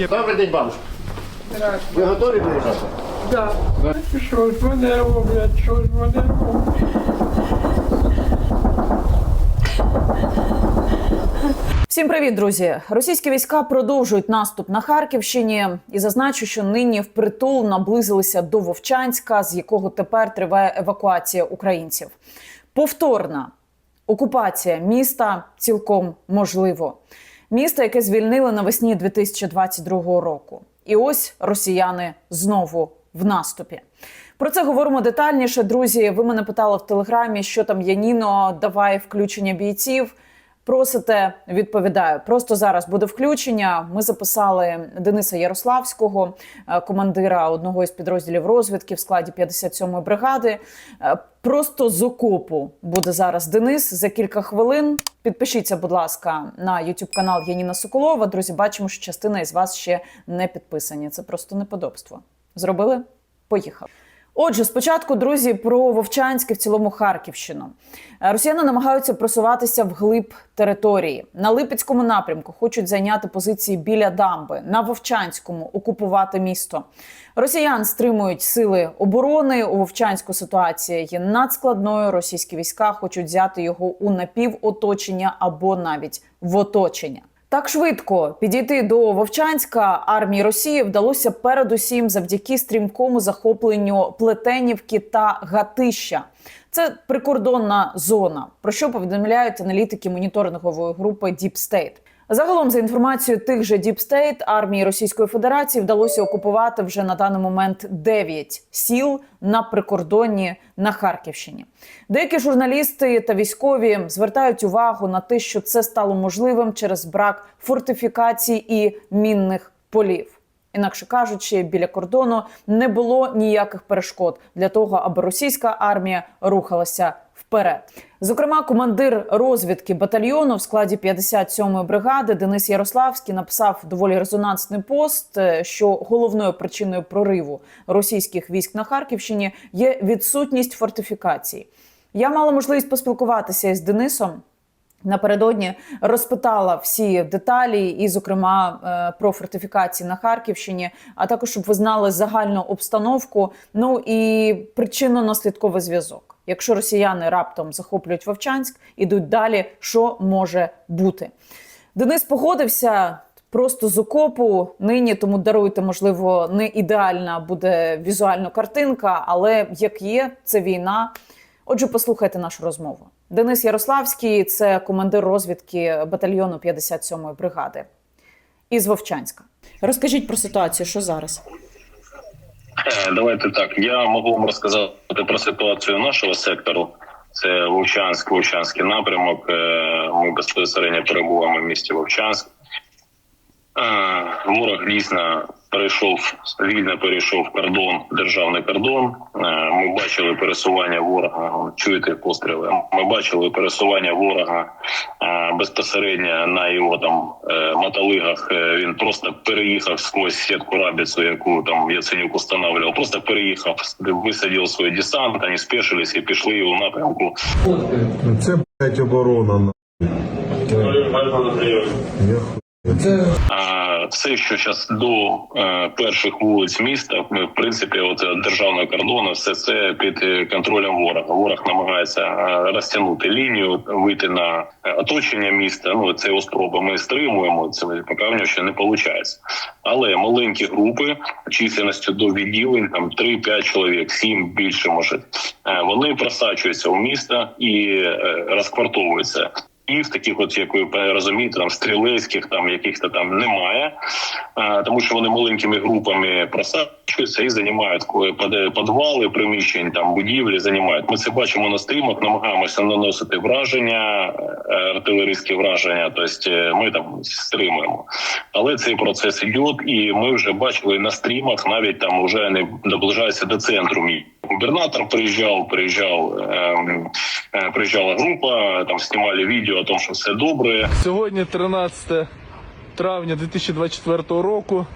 є. Добрий день, бабушка. Ви готові виїжджати? Да. Що ж вони роблять, що ж вони роблять? Всім привіт, друзі! Російські війська продовжують наступ на Харківщині і зазначу, що нині впритул наблизилися до Вовчанська, з якого тепер триває евакуація українців. Повторна окупація міста цілком можливо. Місто, яке звільнили навесні 2022 року. І ось росіяни знову в наступі. Про це говоримо детальніше. Друзі, ви мене питали в телеграмі, що там Яніно, давай включення бійців. Просите, відповідаю. Просто зараз буде включення. Ми записали Дениса Ярославського, е, командира одного із підрозділів розвідки в складі 57-ї бригади. Е, Просто з окопу буде зараз Денис за кілька хвилин. Підпишіться, будь ласка, на YouTube канал Яніна Соколова. Друзі, бачимо, що частина із вас ще не підписані. Це просто неподобство. Зробили? Поїхали. Отже, спочатку, друзі, про Вовчанське в цілому Харківщину. Е, Росіяни намагаються просуватися вглиб території. На Липецькому напрямку хочуть зайняти позиції біля дамби, на Вовчанському окупувати місто. Росіян стримують сили оборони. У Вовчанську ситуація є надскладною. Російські війська хочуть взяти його у напівоточення або навіть в оточення. Так швидко підійти до Вовчанська армії Росії вдалося передусім завдяки стрімкому захопленню Плетенівки та Гатища. Це прикордонна зона, про що повідомляють аналітики моніторингової групи State. Загалом, за інформацією тих же Deep State, армії Російської Федерації вдалося окупувати вже на даний момент 9 сіл на прикордонні на Харківщині. Деякі журналісти та військові звертають увагу на те, що це стало можливим через брак фортифікацій і мінних полів. Інакше кажучи, біля кордону не було ніяких перешкод для того, аби російська армія рухалася вперед. Зокрема, командир розвідки батальйону в складі 57-ї бригади Денис Ярославський написав доволі резонансний пост, е, що головною причиною прориву російських військ на Харківщині є відсутність фортифікацій. Я мала можливість поспілкуватися із Денисом. Напередодні розпитала всі деталі, і, зокрема, е, про фортифікації на Харківщині, а також щоб ви знали загальну обстановку. Ну і причинно-наслідковий зв'язок. Якщо росіяни раптом захоплюють Вовчанськ, ідуть далі, що може бути? Денис погодився. Просто з окопу нині, тому даруйте, можливо, не ідеальна буде візуальна картинка, але як є, це війна. Отже, послухайте нашу розмову. Денис Ярославський це командир розвідки батальйону 57-ї бригади із Вовчанська. Розкажіть про ситуацію, що зараз? Е, Давайте так. Я можу вам розказати про ситуацію нашого сектору. Це Вовчанськ, Вовчанський напрямок. Е, Ми безпосередньо перебуваємо в місті Вовчанськ. Е, Ворог дійсно перейшов вільно перейшов кордон, державний кордон. Е, Ми бачили пересування ворога. Чуєте постріли? Ми бачили пересування ворога е, безпосередньо на його там е, мотолигах. Він просто переїхав сквозь сітку рабіцу, яку там Яценюк устанавливав. Просто переїхав, висадив свій десант, вони спешились і пішли у напрямку Це, блядь, оборона. Я все, що зараз до е, перших вулиць міста, в принципі, от е, державного кордону, все це під е, контролем ворога. Ворог намагається розтягнути лінію, вийти на оточення міста. Ну це його спроба. Ми стримуємо це поки в нього ще не виходить. Але маленькі групи численністю до відділень, там 3-5 чоловік, 7 більше може. Вони просачуються у місто і розквартовуються і таких, от як ви розумієте, там стрілецьких там яких-то там немає, а, тому що вони маленькими групами просачуються і займають підвали приміщень, там будівлі займають. Ми це бачимо на стрімах, намагаємося наносити враження, е, артилерійські враження. Тобто е, ми там стримуємо. Але цей процес йде, і ми вже бачили на стрімах, навіть там вже не наближається до центру мій. Губернатор приїжджав, приїжджав, ем, е, приїжджала група, там знімали відео о том, що все добре. Сьогодні 13 травня 2024 року,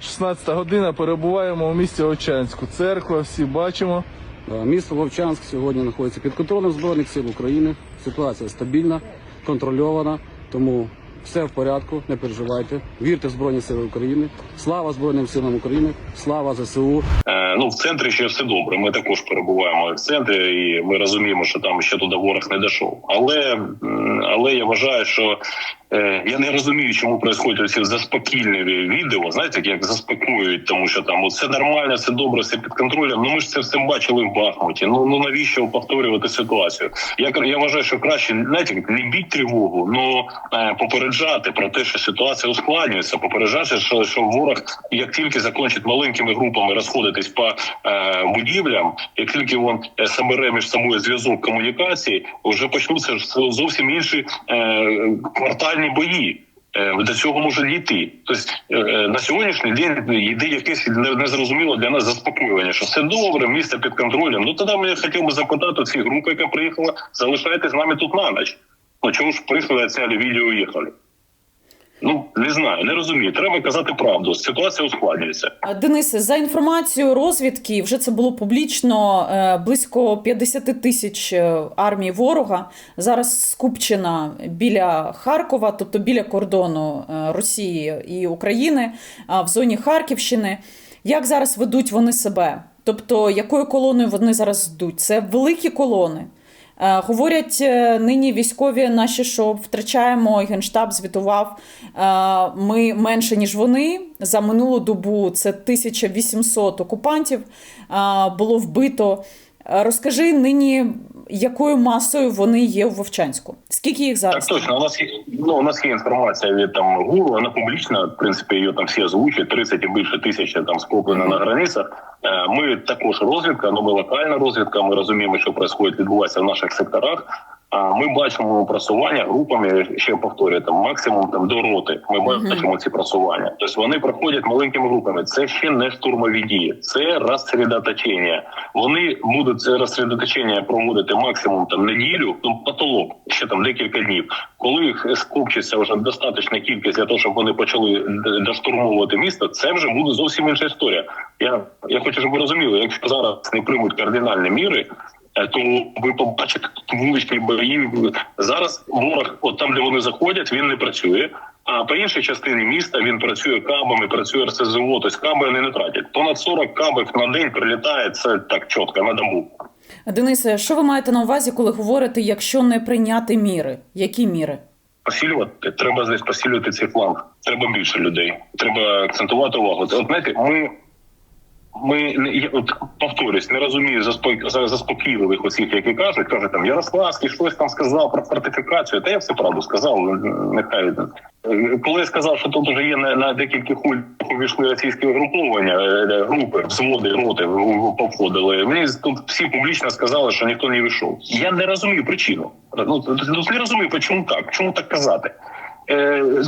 16 година. Перебуваємо у місті Очанську. Церква, всі бачимо. Е, Місто Вовчанськ сьогодні знаходиться під контролем Збройних сил України. Ситуація стабільна, контрольована, тому Все в порядку, не переживайте. Вірте в Збройні Сили України. Слава Збройним силам України, слава ЗСУ. Е, ну в центрі ще все добре. Ми також перебуваємо в центрі, і ми розуміємо, що там ще туди ворог не дійшов. Але але я вважаю, що е, я не розумію, чому відбуваються ці заспокійливі відео. Знаєте, як заспокоюють, тому що там все нормально, все добре, все під контролем. Ну ми ж це все бачили в Бахмуті. Ну ну навіщо повторювати ситуацію? Я я вважаю, що краще знаєте, не біть тривогу, ну е, попереджати про те, що ситуація ускладнюється, попереджати, що, що ворог, як тільки закінчить маленькими групами розходитись по е, будівлям, як тільки він е, собере між собою зв'язок комунікації, вже почнуться зовсім інші е, квартальні бої. Е, До цього може дійти. Тобто е, на сьогоднішній день йде якесь незрозуміло для нас заспокоювання, що все добре, місце під контролем. Ну тоді я хотів би запитати ці групи, яка приїхала, залишайтесь з нами тут на ніч. Ну чого ж приїхали, зняли відео і їхали? Ну не знаю, не розумію. Треба казати правду. Ситуація ускладнюється. Денисе, за інформацією розвідки, вже це було публічно. е, Близько 50 тисяч е, армії ворога зараз скупчена біля Харкова, тобто біля кордону е, Росії і України, в зоні Харківщини. Як зараз ведуть вони себе? Тобто, якою колоною вони зараз йдуть? Це великі колони. Е, Говорять е, нині військові наші, що втрачаємо, генштаб звітував. е, Ми менше ніж вони. За минулу добу це 1800 окупантів було вбито. Розкажи нині, якою масою вони є в Вовчанську? Скільки їх Так зараз? точно. У нас є ну у нас є інформація від там гуру. Вона публічна. В принципі, її там всі озвучують. 30 і більше тисяч там скоплено на границях. Е, Ми також розвідка, ну ми локальна розвідка. Ми розуміємо, що відбувається, відбувається в наших секторах. Ми бачимо просування групами. Ще повторюю, там максимум там до роти. Ми бачимо ці просування. Тобто вони проходять маленькими групами. Це ще не штурмові дії, це розсередоточення. Вони будуть це розсередоточення проводити максимум там неділю, ну потолок ще там декілька днів. Коли їх скупчиться вже достаточна кількість для того, щоб вони почали доштурмовувати місто, це вже буде зовсім інша історія. Я, я хочу, щоб ви розуміли, якщо зараз не приймуть кардинальні міри. Е, То ви побачите вуличні бої. Зараз ворог, от там, де вони заходять, він не працює. А по іншій частині міста він працює кабами, працює РСЗО, тобто каби вони не тратять. Понад 40 кабів на день прилітає. Це так чітко на добу. Денисе, що ви маєте на увазі, коли говорите, якщо не прийняти міри? Які міри? Посилювати треба здесь посилювати цей фланг. Треба більше людей. Треба акцентувати увагу. От знаєте, ми. Ми не я от повторюсь, не розумію заспок... заспокійливих усіх, які кажуть, кажуть там Ярославський щось там сказав про фортифікацію. Та я все правду сказав. Нехай Е, коли я сказав, що тут вже є на, на декілька хуль увійшли російські угруповання, е, групи, взводи, роти повходили. Мені тут всі публічно сказали, що ніхто не вийшов. Я не розумію причину. Ну ну, не розумію, чому так, чому так казати.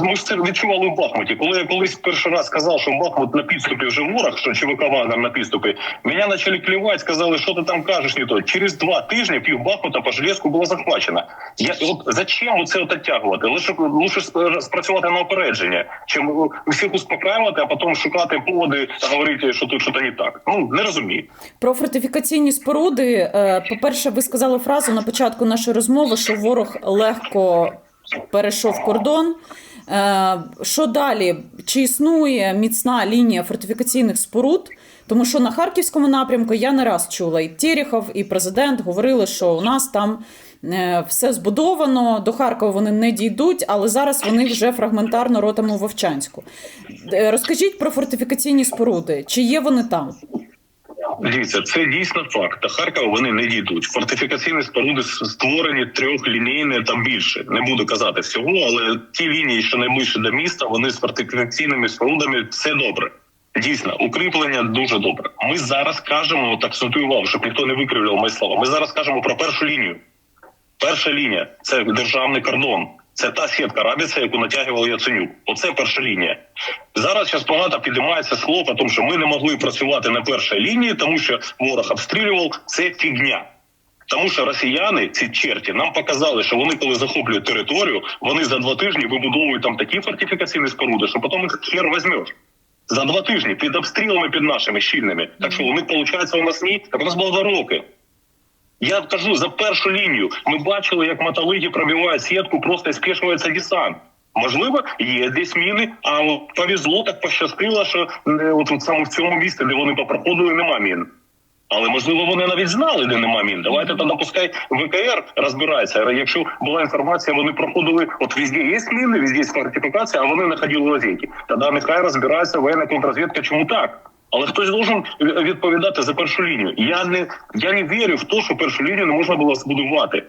Ми ж це відчували в Бахмуті. Коли я колись перший раз сказав, що Бахмут на підступі вже ворог, що ЧВК Вагнер на підступі, мене почали клювати, сказали, що ти там кажеш, не то. Через два тижні пів Бахмута по Железку було захвачено. Я от зачем от оттягувати? Лише сп- спрацювати на опередження, чим всіх успокаювати, а потім шукати поводи, та говорити, що тут щось не так. Ну не розумію. Про фортифікаційні споруди. е, По-перше, ви сказали фразу на початку нашої розмови, що ворог легко перейшов кордон. Е, Що далі? Чи існує міцна лінія фортифікаційних споруд? Тому що на харківському напрямку я не раз чула і Терехов, і президент говорили, що у нас там е, все збудовано. До Харкова вони не дійдуть, але зараз вони вже фрагментарно ротами у Вовчанську. Е, Розкажіть про фортифікаційні споруди. Чи є вони там? Дивіться, це дійсно факт. До Харкова вони не дійдуть. Фортифікаційні споруди створені трьохлінійні там більше. Не буду казати всього, але ті лінії, що найближче до міста, вони з фортифікаційними спорудами все добре. Дійсно, укріплення дуже добре. Ми зараз кажемо, акцентую увагу, щоб ніхто не викривляв мої слова. Ми зараз кажемо про першу лінію. Перша лінія це державний кордон. Це та сітка рабіця, яку натягував Яценюк. Оце перша лінія. Зараз зараз багато підіймається слово, тому що ми не могли працювати на першій лінії, тому що ворог обстрілював. Це фігня. Тому що росіяни, ці черті, нам показали, що вони, коли захоплюють територію, вони за два тижні вибудовують там такі фортифікаційні споруди, що потім їх хер візьмеш. За два тижні під обстрілами під нашими щільними. Так що у них виходить у нас ні. Так у нас було два роки. Я кажу за першу лінію. Ми бачили, як мотолиги пробивають сітку, просто спішується десант. Можливо, є десь міни, а повезло, так пощастило, що е, от, саме в цьому місці, де вони попроходили, нема мін. Але можливо вони навіть знали, де нема мін. Давайте тоді пускай ВКР розбирається. Якщо була інформація, вони проходили. От везде є міни, везде є фортифікація, а вони знаходили лазейки. Тоді нехай розбирається воєнна контррозвідка, чому так. Але хтось должен відповідати за першу лінію. Я не я не вірю в те, що першу лінію не можна було збудувати.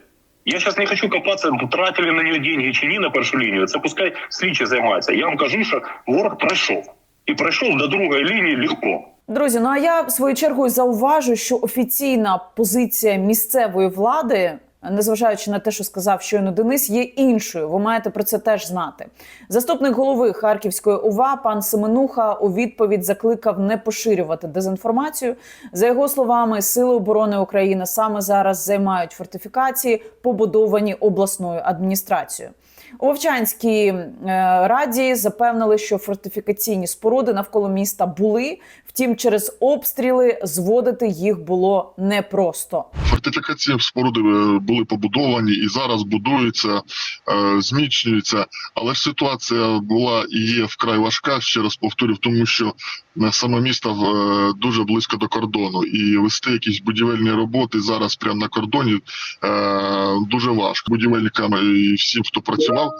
Я зараз не хочу копатися, тратили на нього деньги чи ні на першу лінію. Це пускай слідчі займаються. Я вам кажу, що ворог пройшов і пройшов до другої лінії легко. Друзі, ну а я в свою чергу зауважу, що офіційна позиція місцевої влади, незважаючи на те, що сказав щойно Денис, є іншою. Ви маєте про це теж знати. Заступник голови Харківської ОВА пан Семенуха у відповідь закликав не поширювати дезінформацію. За його словами, сили оборони України саме зараз займають фортифікації, побудовані обласною адміністрацією. У Вовчанській е, раді запевнили, що фортифікаційні споруди навколо міста були. Втім, через обстріли зводити їх було непросто. Фортифікаційні споруди е, були побудовані і зараз будуються, е, зміцнюються. Але ж ситуація була і є вкрай важка. Ще раз повторю, тому що е, саме місто дуже близько до кордону, і вести якісь будівельні роботи зараз прямо на кордоні дуже важко. Будівельникам і всім, хто працював,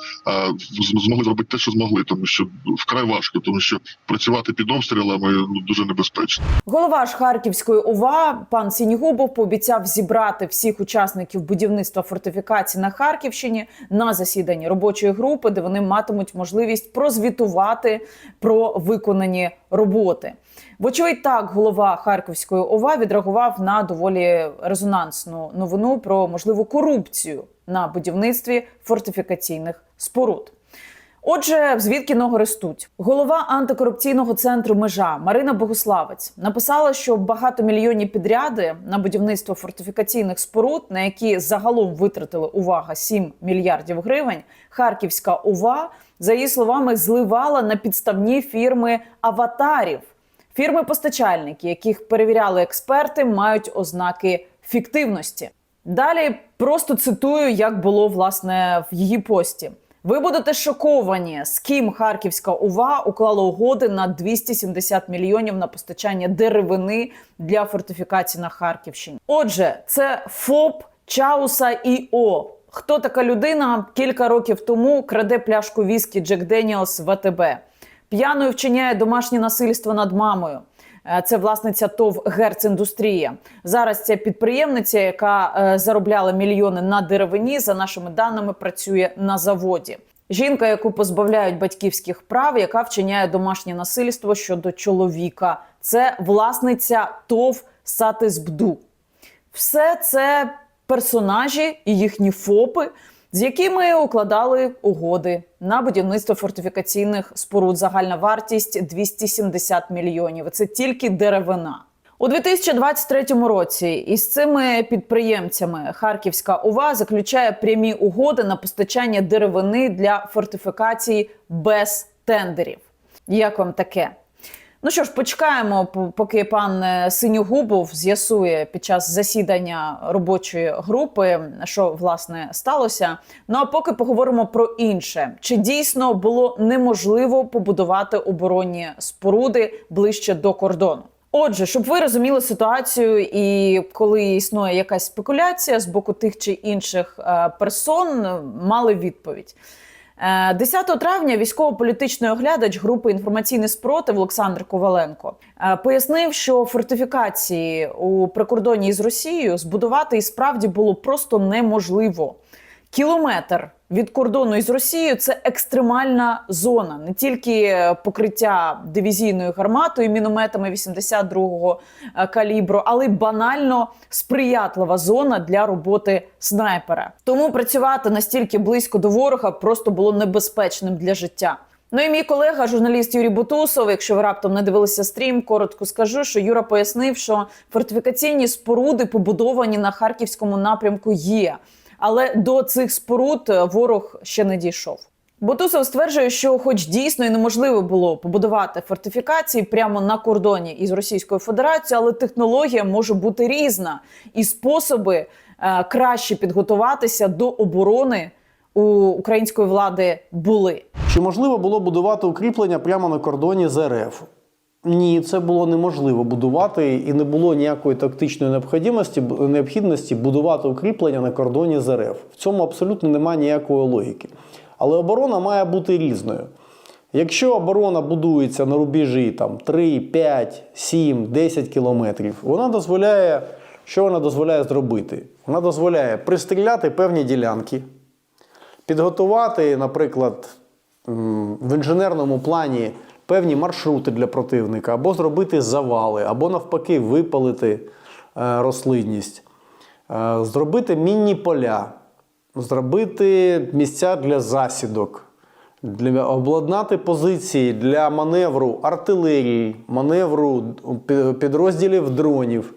змогли зробити те, що змогли, тому що вкрай важко, тому що працювати під обстрілами ну, небезпечно. Голова ж Харківської ОВА пан Сінігубов пообіцяв зібрати всіх учасників будівництва фортифікацій на Харківщині на засіданні робочої групи, де вони матимуть можливість прозвітувати про виконані роботи. Вочевидь, так голова Харківської ОВА відреагував на доволі резонансну новину про можливу корупцію на будівництві фортифікаційних споруд. Отже, звідки ноги ростуть? Голова антикорупційного центру межа Марина Богуславець написала, що багатомільйонні підряди на будівництво фортифікаційних споруд, на які загалом витратили увага 7 мільярдів гривень. Харківська ОВА, за її словами, зливала на підставні фірми аватарів. Фірми-постачальники, яких перевіряли експерти, мають ознаки фіктивності. Далі просто цитую, як було власне в її пості. Ви будете шоковані, з ким Харківська ОВА уклала угоди на 270 мільйонів на постачання деревини для фортифікацій на Харківщині. Отже, це ФОП Чауса і О. Хто така людина? Кілька років тому краде пляшку віскі Джек Деніелс в. П'яною вчиняє домашнє насильство над мамою. Е, Це власниця ТОВ Герціндустрія. Зараз ця підприємниця, яка е, заробляла мільйони на деревині, за нашими даними, працює на заводі. Жінка, яку позбавляють батьківських прав, яка вчиняє домашнє насильство щодо чоловіка. Це власниця ТОВ Сатисбду. Все це персонажі і їхні ФОПи, з якими укладали угоди на будівництво фортифікаційних споруд. Загальна вартість 270 мільйонів. Це тільки деревина. У 2023 році із цими підприємцями Харківська ОВА заключає прямі угоди на постачання деревини для фортифікацій без тендерів. Як вам таке? Ну що ж, почекаємо, поки пан е, Синьогубов з'ясує під час засідання робочої групи, що власне сталося. Ну а поки поговоримо про інше: чи дійсно було неможливо побудувати оборонні споруди ближче до кордону? Отже, щоб ви розуміли ситуацію, і коли існує якась спекуляція з боку тих чи інших е, персон, мали відповідь. Е, 10 травня військово-політичний оглядач групи інформаційний спротив Олександр Коваленко е, пояснив, що фортифікації у прикордонні з Росією збудувати і справді було просто неможливо. Кілометр від кордону із Росією це екстремальна зона, не тільки покриття дивізійною гарматою, мінометами 82-го е, калібру, але й банально сприятлива зона для роботи снайпера. Тому працювати настільки близько до ворога просто було небезпечним для життя. Ну і мій колега, журналіст Юрій Бутусов, якщо ви раптом не дивилися стрім, коротко скажу, що Юра пояснив, що фортифікаційні споруди побудовані на харківському напрямку є, але до цих споруд е, ворог ще не дійшов. Бутусов стверджує, що, хоч дійсно і неможливо було побудувати фортифікації прямо на кордоні із Російською Федерацією, але технологія може бути різна, і способи е, краще підготуватися до оборони у української влади були. Чи можливо було будувати укріплення прямо на кордоні з РФ? Ні, це було неможливо будувати, і не було ніякої тактичної необхідності, необхідності будувати укріплення на кордоні з РФ. В цьому абсолютно немає ніякої логіки. Але оборона має бути різною. Якщо оборона будується на рубежі там, 3, 5, 7, 10 кілометрів, вона дозволяє, що вона дозволяє зробити? Вона дозволяє пристріляти певні ділянки, підготувати, наприклад, в інженерному плані певні маршрути для противника, або зробити завали, або навпаки випалити е, рослинність, е, зробити мінні поля, зробити місця для засідок, для обладнати позиції для маневру артилерії, маневру підрозділів дронів.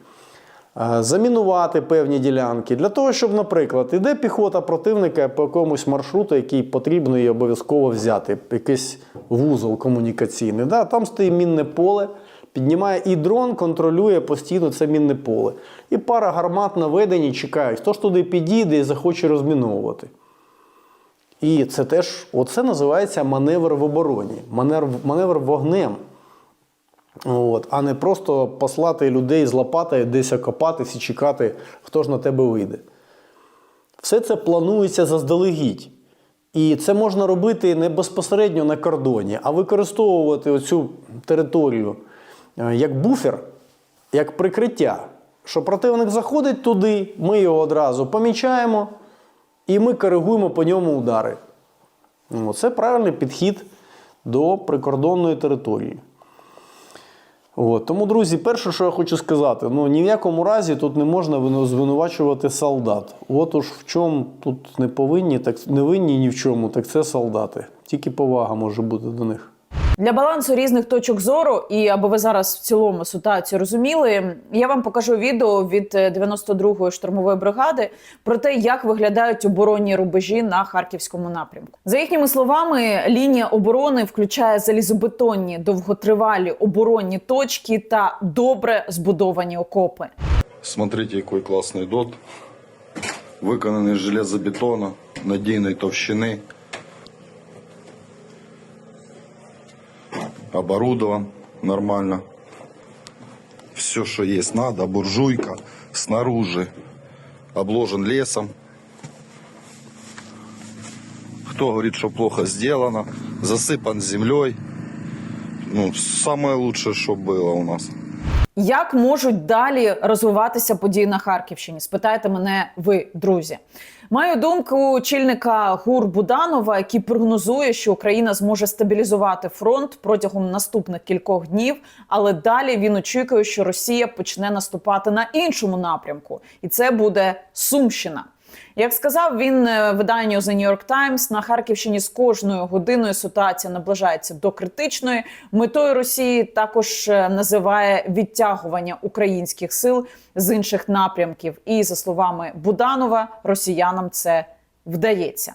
Е, замінувати певні ділянки для того, щоб, наприклад, іде піхота противника по якомусь маршруту, який потрібно і обов'язково взяти, якийсь вузол комунікаційний. Да? Там стоїть мінне поле, піднімає і дрон контролює постійно це мінне поле. І пара гармат наведені чекають, хто ж туди підійде і захоче розміновувати. І це теж оце називається маневр в обороні, маневр, маневр вогнем. От, а не просто послати людей з лопатою десь окопатись і чекати, хто ж на тебе вийде. Все це планується заздалегідь. І це можна робити не безпосередньо на кордоні, а використовувати оцю територію е, як буфер, як прикриття. Що противник заходить туди, ми його одразу помічаємо і ми коригуємо по ньому удари. Ну, Це правильний підхід до прикордонної території. От. Тому, друзі, перше, що я хочу сказати, ну ні в якому разі тут не можна звинувачувати солдат. От уж в чому тут не повинні, так не винні ні в чому, так це солдати. Тільки повага може бути до них. Для балансу різних точок зору, і аби ви зараз в цілому ситуацію розуміли, я вам покажу відео від е, 92-ї штурмової бригади про те, як виглядають оборонні рубежі на харківському напрямку. За їхніми словами, лінія оборони включає залізобетонні довготривалі оборонні точки та добре збудовані окопи. Смотрите, який класний дот. Виконаний з железобетону, надійної товщини. Оборудован нормально. Все, что есть надо. Буржуйка снаружи. Обложен лесом. Кто говорит, что плохо сделано. Засыпан землей. Ну, самое лучшее, что было у нас. Як можуть далі розвиватися події на Харківщині? Спитайте мене ви, друзі. Маю думку чільника ГУР Буданова, який прогнозує, що Україна зможе стабілізувати фронт протягом наступних кількох днів, але далі він очікує, що Росія почне наступати на іншому напрямку, і це буде Сумщина. Як сказав він е, виданню The New York Times, на Харківщині з кожною годиною ситуація наближається до критичної. Метою Росії також е, називає відтягування українських сил з інших напрямків. І за словами Буданова, росіянам це вдається.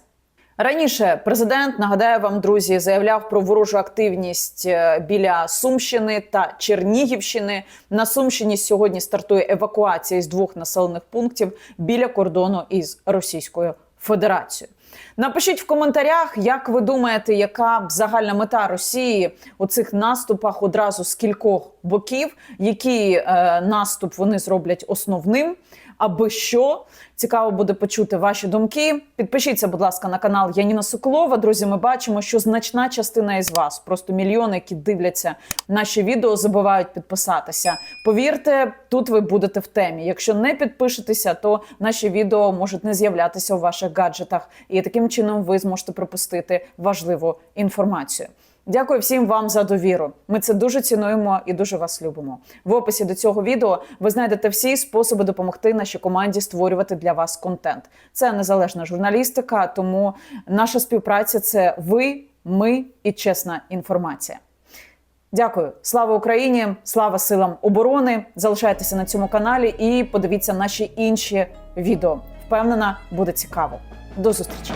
Раніше президент нагадаю вам, друзі, заявляв про ворожу активність е, біля Сумщини та Чернігівщини. На Сумщині сьогодні стартує евакуація з двох населених пунктів біля кордону із Російською Федерацією. Напишіть в коментарях, як ви думаєте, яка загальна мета Росії у цих наступах одразу з кількох боків, який е, наступ вони зроблять основним, аби що цікаво буде почути ваші думки. Підпишіться, будь ласка, на канал Яніна Соколова. Друзі, ми бачимо, що значна частина із вас, просто мільйони, які дивляться наші відео, забувають підписатися. Повірте, тут ви будете в темі. Якщо не підпишетеся, то наші відео можуть не з'являтися у ваших гаджетах, і таким чином ви зможете пропустити важливу інформацію. Дякую всім вам за довіру. Ми це дуже цінуємо і дуже вас любимо. В описі до цього відео ви знайдете всі способи допомогти нашій команді створювати для вас контент. Це незалежна журналістика, тому наша співпраця це ви, ми і чесна інформація. Дякую, слава Україні! Слава силам оборони! Залишайтеся на цьому каналі і подивіться наші інші відео. Впевнена, буде цікаво. До зустрічі!